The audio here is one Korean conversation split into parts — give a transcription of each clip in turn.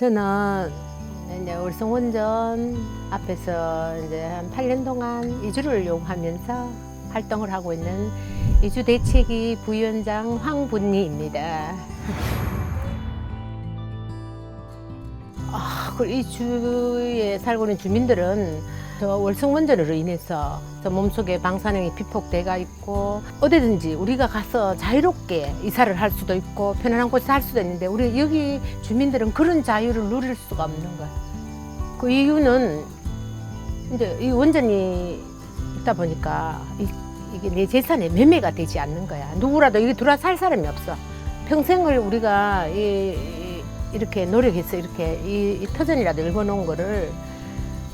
저는 이제 월성원전 앞에서 이제 한 8년 동안 이주를 이용하면서 활동을 하고 있는 이주 대책위 부위원장 황분리입니다. 아, 그 이주에 살고 있는 주민들은 저 월성원전으로 인해서 저 몸속에 방사능이 비폭돼가 있고 어디든지 우리가 가서 자유롭게 이사를 할 수도 있고 편안한 곳에 살 수도 있는데 우리 여기 주민들은 그런 자유를 누릴 수가 없는 거야. 그 이유는 이제 이 원전이 있다 보니까 이, 이게 내 재산에 매매가 되지 않는 거야. 누구라도 여기 들어와 살 사람이 없어. 평생을 우리가 이, 이, 이렇게 노력해서 이렇게 이, 이 터전이라도 읽어놓은 거를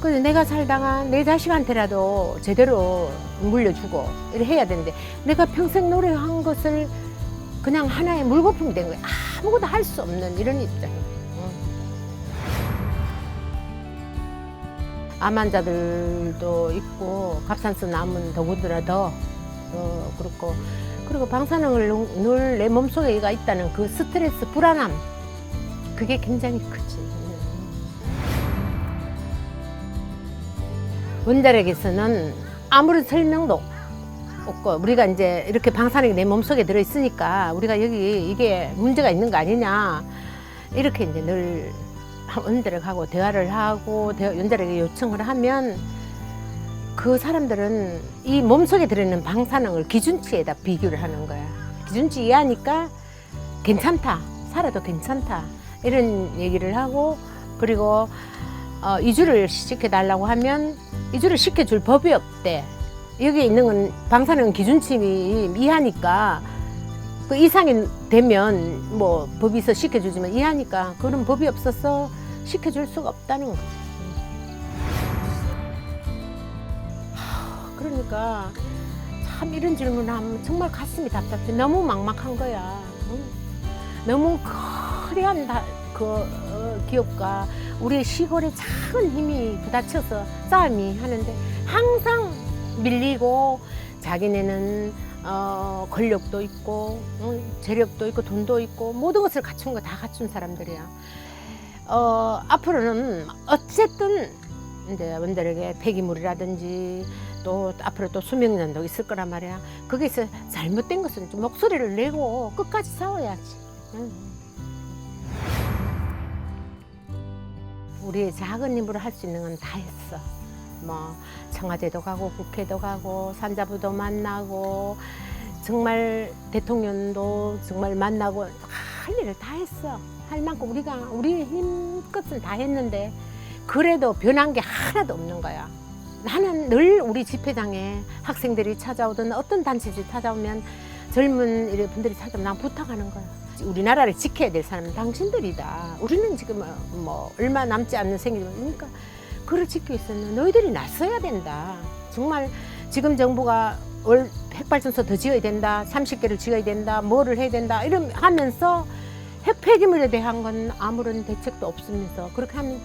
근데 내가 살다가 내 자식한테라도 제대로 물려주고 이래 해야 되는데 내가 평생 노력한 것을 그냥 하나의 물거품이 된 거야. 아무것도 할 수 없는 이런 입장. 암 환자들도 있고 갑산수 남은 더군다나 더 어, 그렇고 그리고 방사능을 늘 내 몸속에 가 있다는 그 스트레스 불안함 그게 굉장히 크지. 원자력에서는 아무런 설명도 없고 우리가 이제 이렇게 방사능이 내 몸속에 들어 있으니까 우리가 여기 이게 문제가 있는 거 아니냐 이렇게 이제 늘 원자력하고 대화를 하고 대- 원자력에 요청을 하면 그 사람들은 이 몸속에 들어있는 방사능을 기준치에다 비교를 하는 거야. 기준치 이하니까 괜찮다. 살아도 괜찮다. 이런 얘기를 하고 그리고 어, 이주를 시켜달라고 하면 이주를 시켜줄 법이 없대. 여기 있는 건 방사능 기준치 이하니까 그 이상이 되면 뭐 법이 있어 시켜주지만 이하니까 그런 법이 없어서 시켜줄 수가 없다는 거지. 하, 그러니까 참 이런 질문을 하면 정말 가슴이 답답해. 너무 막막한 거야. 응? 너무 커리한 다, 그 어, 기업과 우리 시골의 작은 힘이 부딪혀서 싸움이 하는데 항상 밀리고 자기네는 어, 권력도 있고 어, 재력도 있고 돈도 있고 모든 것을 갖춘 거 다 갖춘 사람들이야. 어, 앞으로는 어쨌든 이제 원자력의 폐기물이라든지 또 앞으로 또 수명연도 있을 거란 말이야. 거기서 잘못된 것은 좀 목소리를 내고 끝까지 싸워야지. 응. 우리의 작은 힘으로 할 수 있는 건 다 했어. 뭐 청와대도 가고 국회도 가고 산자부도 만나고 정말 대통령도 정말 만나고 할 일을 다 했어. 할 만큼 우리가 우리의 힘끝은 다 했는데 그래도 변한 게 하나도 없는 거야. 나는 늘 우리 집회장에 학생들이 찾아오든 어떤 단체들이 찾아오면 젊은 분들이 찾아오면 난 부탁하는 거야. 우리나라를 지켜야 될 사람은 당신들이다. 우리는 지금 뭐 얼마 남지 않는 생일이니까 그걸 지키고 있으면 너희들이 나서야 된다. 정말 지금 정부가 월 핵발전소 더 지어야 된다. 30개를 지어야 된다. 뭐를 해야 된다. 이런 하면서 핵 폐기물에 대한 건 아무런 대책도 없으면서 그렇게 하면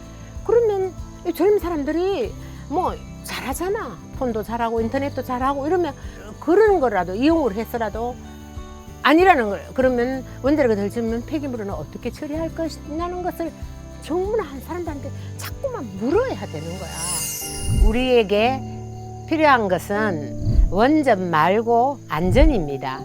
그러면 이 젊은 사람들이 뭐 잘하잖아. 폰도 잘하고 인터넷도 잘하고 이러면 그런 거라도 이용을 해서라도 아니라는 걸 그러면 원자력을 덜 지으면 폐기물은 어떻게 처리할 것이냐는 것을 정문한 사람들한테 자꾸만 물어야 되는 거야. 우리에게 필요한 것은 원전 말고 안전입니다.